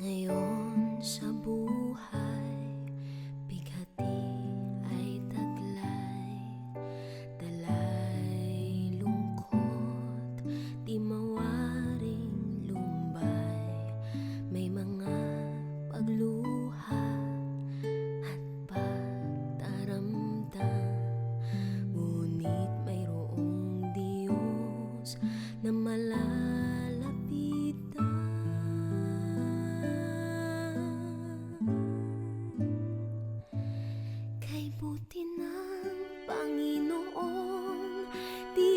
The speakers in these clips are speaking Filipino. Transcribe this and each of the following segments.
的忧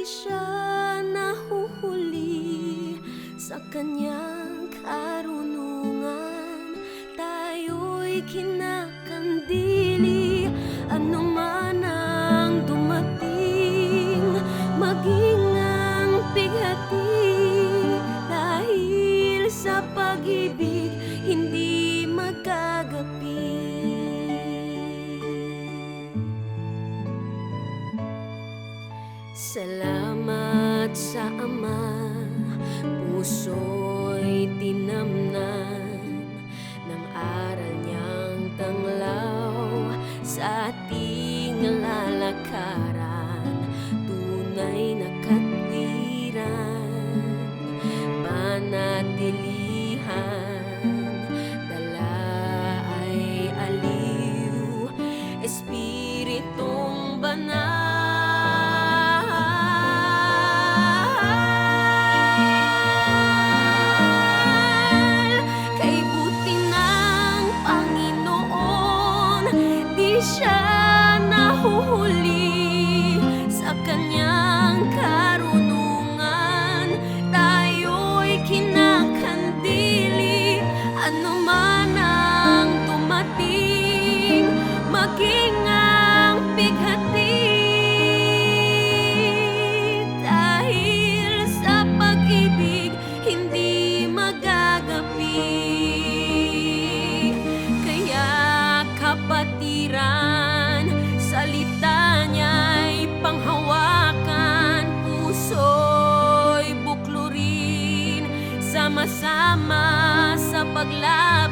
siya nahuhuli sa kanyang karunungan. Tayo'y kinakailangan Salamat sa Ama, puso'y tinamnan. sumasama sa paglaban.